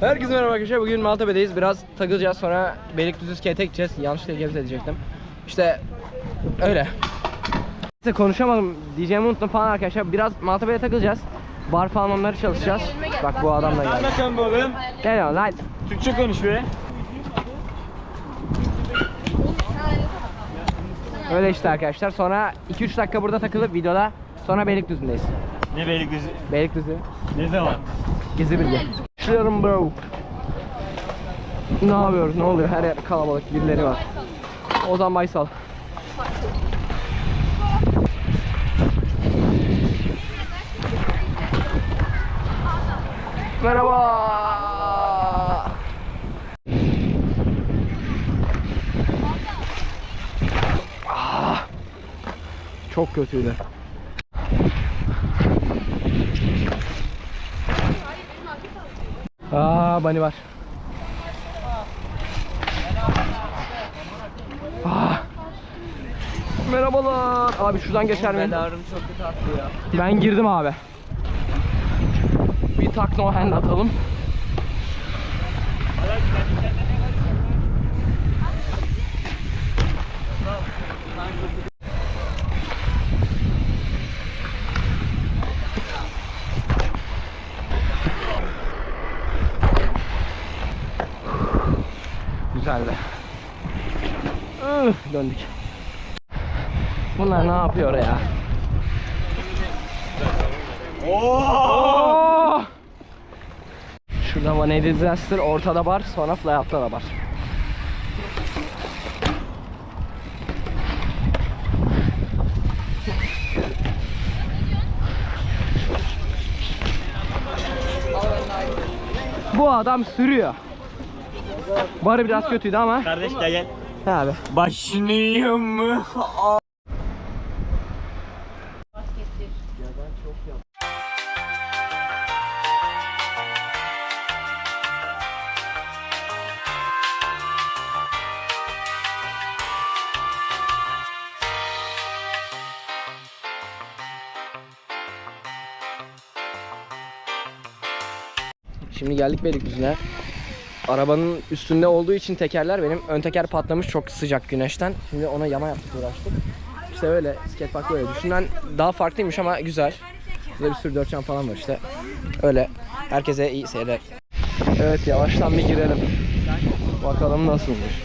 Herkese merhaba arkadaşlar. Bugün Maltepe'deyiz. Biraz takılacağız sonra Beylikdüzü skate gideceğiz. Yanlışlıkla gevze edecektim. İşte öyle. İşte konuşamadım diyeceğimi unuttum falan arkadaşlar. Biraz Maltepe'ye takılacağız. Bar falan onları çalışacağız. Bak bu adam da geldi. Bakalım oğlum. Gel lan. Türkçe konuş be. Öyle işte arkadaşlar. Sonra 2-3 dakika burada takılıp videoda sonra Beylikdüzü'ndeyiz. Ne Beylikdüzü? Beylikdüzü. Ne zaman? Gezi bilgi. Başlıyorum bro. Ne yapıyoruz? Ne oluyor? Her yer kalabalık. Birileri var. Ozan Baysal. Merhaba. Ah, Çok kötüydü. Aa bani var. Ah. Merhabalar. Abi şuradan geçer miyim? Ağrım çok kötü attı ya. Ben girdim abi. Bir tak no hand atalım. Güzeldi. Üf, döndük. Bunlar ne yapıyor ya? Oo! Şurada One Disaster, ortada bar, sonra Fly da bar. Bu adam sürüyor. Barı biraz kötüydü ama. Kardeş gel gel. He abi. Başlıyor mu? Şimdi geldik Beylikdüzü'ne. Arabanın üstünde olduğu için tekerler benim ön teker patlamış çok sıcak güneşten. Şimdi ona yama yaptık uğraştık. İşte öyle skatepark böyle. Düşünden daha farklıymış ama güzel. Burada bir sürü dört çan falan var işte. Öyle. Herkese iyi seyirler. Evet yavaştan bir girelim. Bakalım nasılmış.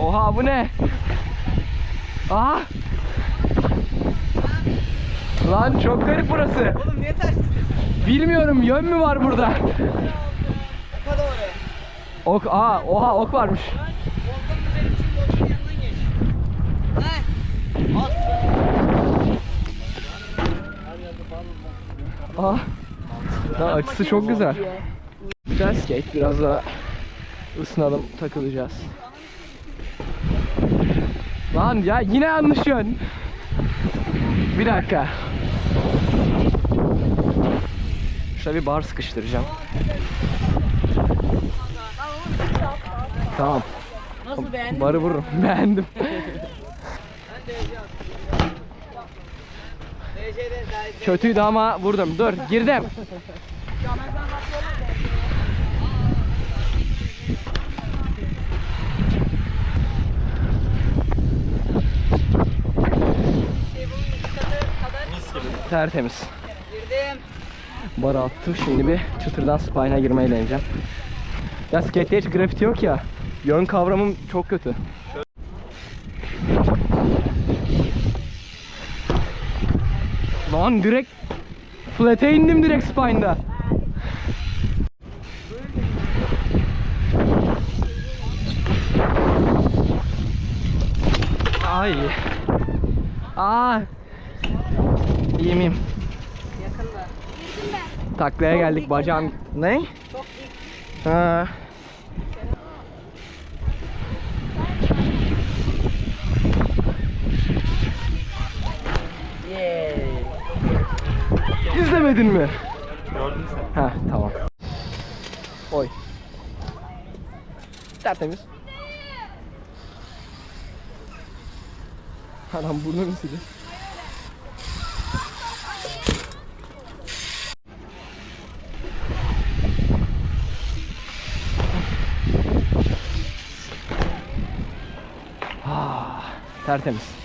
Oha bu ne? Aha! Lan çok garip burası. Oğlum niye ters? Bilmiyorum yön mü var burada? Ok, aa, oha ok varmış. Aa. Daha açısı çok güzel. Güzel skate, biraz daha ısınalım, takılacağız. Lan ya yine yanlış yön. Bir dakika. Şurada bir bar sıkıştıracağım. Tamam. Nasıl beğendin? Barı vururum. Beğendim. Kötüydü ama vurdum. Dur girdim. Tertemiz. girdim. Bara attım. Şimdi bir çıtırdan spine'a girmeyi deneyeceğim. Ya skate'de hiç grafiti yok ya. Yön kavramım çok kötü. Lan direkt flat'e indim direkt spine'da. Ay. Aa. İyi miyim? Yakında. Taklaya geldik bacağım. Ne? Çok dik. Ha. Görmedin mi? Gördün sen. Ha tamam. Oy. Tertemiz. Anam burnunu silin. Ah, tertemiz.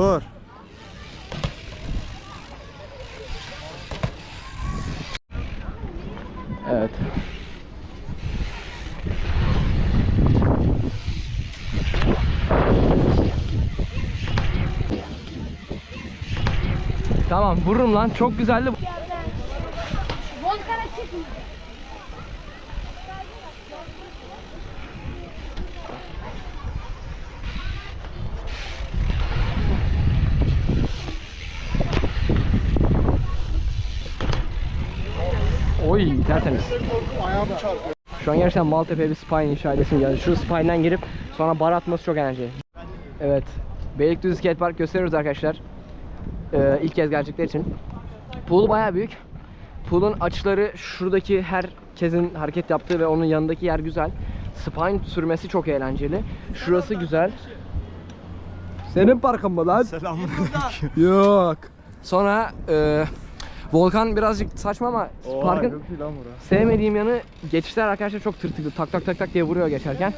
Vur. Evet. Tamam vururum lan çok güzeldi. Volkan'a çıkma. Oy tertemiz. Şu an gerçekten Maltepe bir spine inşa edesim geldi. Şu spine'den girip sonra bar atması çok eğlenceli. Evet. Beylikdüzü Skatepark gösteriyoruz arkadaşlar. Ee, ilk kez gelecekler için. Pool bayağı büyük. Pool'un açıları şuradaki herkesin hareket yaptığı ve onun yanındaki yer güzel. Spine sürmesi çok eğlenceli. Şurası güzel. Senin parkın mı lan? Yok. Sonra e, Volkan birazcık saçma ama parkın sevmediğim yanı geçişler arkadaşlar çok tırtıklı tak tak tak tak diye vuruyor geçerken.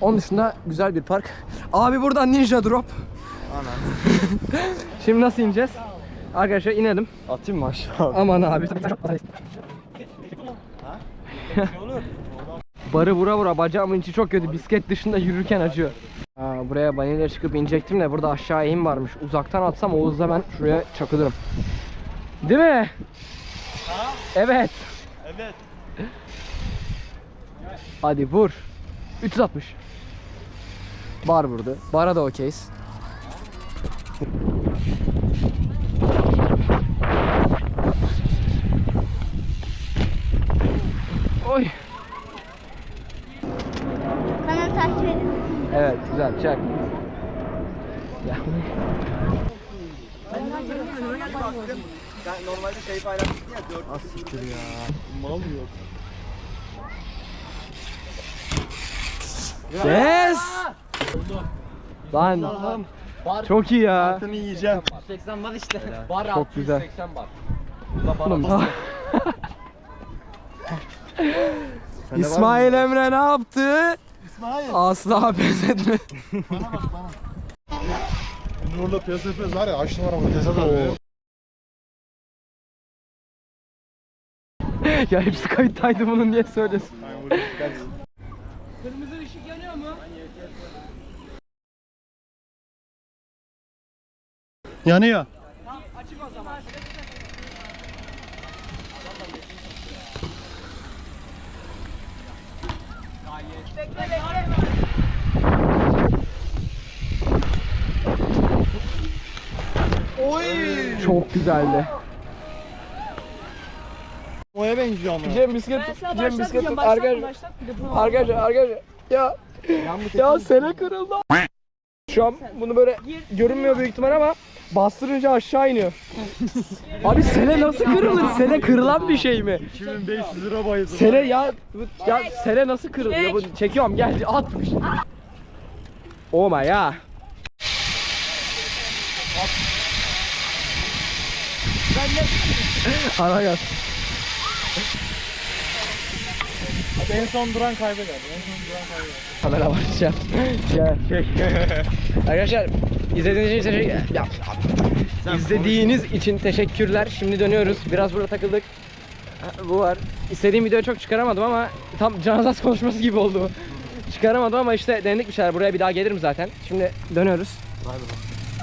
Onun dışında güzel bir park. Abi buradan ninja drop. Şimdi nasıl ineceğiz? Arkadaşlar inelim. Atayım mı aşağı? Aman abi. Barı vura vura bacağımın içi çok kötü. Bisiklet dışında yürürken acıyor. Aa, buraya banayla çıkıp inecektim de burada aşağı eğim varmış. Uzaktan atsam o hızla ben şuraya çakılırım. Değil mi? Evet. Evet. Hadi vur. 360. Bar vurdu. Bara da okeyiz. Oy. Bana takip edin. Evet güzel çak. Sen normalde şey paylaşmıştın ya 4 Az siktir ya. Mal yok. Yes. Lan. Çok iyi ya. Seni yiyeceğim. 80 var işte. Var Çok güzel. 80 var. Oğlum. İsmail Emre ne yaptı? İsmail. Asla pes etme. Nurla piyasa yapıyoruz var ya açtım arabada tezat arıyor. ya hepsi kayıttaydı bunun niye söylesin? Kırmızı ışık yanıyor mu? Yanıyor. Açık o zaman. Çok güzeldi. Benziyor ama. Cem bisiklet. Cem bisiklet tut. Arkadaşlar. Arkadaşlar arkadaşlar. Ya. Ya sene kırıldı. Şu an bunu böyle görünmüyor büyük ihtimal ama bastırınca aşağı iniyor. Abi sene nasıl kırılır? Sene kırılan bir şey mi? 2500 lira bayıldım. Sene ya ya sene nasıl kırılıyor? Bu çekiyorum gel at. Oh my ya. Ana gaz. En son duran kaybeder. En son duran kaybeder. Kamera var şey. Gel. Arkadaşlar izlediğiniz için teşekkür ya, izlediğiniz için teşekkürler. Şimdi dönüyoruz. Biraz burada takıldık. Ha, Bu var. İstediğim videoyu çok çıkaramadım ama tam canazas konuşması gibi oldu bu. Çıkaramadım ama işte denedik bir şeyler. Buraya bir daha gelirim zaten. Şimdi dönüyoruz.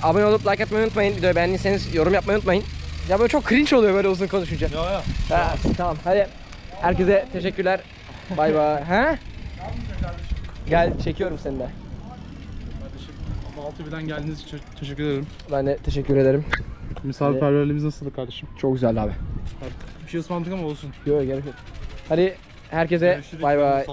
Abone olup like atmayı unutmayın. Videoyu beğendiyseniz yorum yapmayı unutmayın. Ya böyle çok cringe oluyor böyle uzun konuşunca. Ya ya. Ha, tamam hadi. Herkese teşekkürler. Bay bay. Ha? Gel çekiyorum seni de. Altı birden geldiğiniz için teşekkür ederim. Ben de teşekkür ederim. Misafirperverliğimiz nasıldı kardeşim? Çok güzeldi abi. Bir şey ısmarladık ama olsun. Yok gerek yok. Hadi herkese bay bay.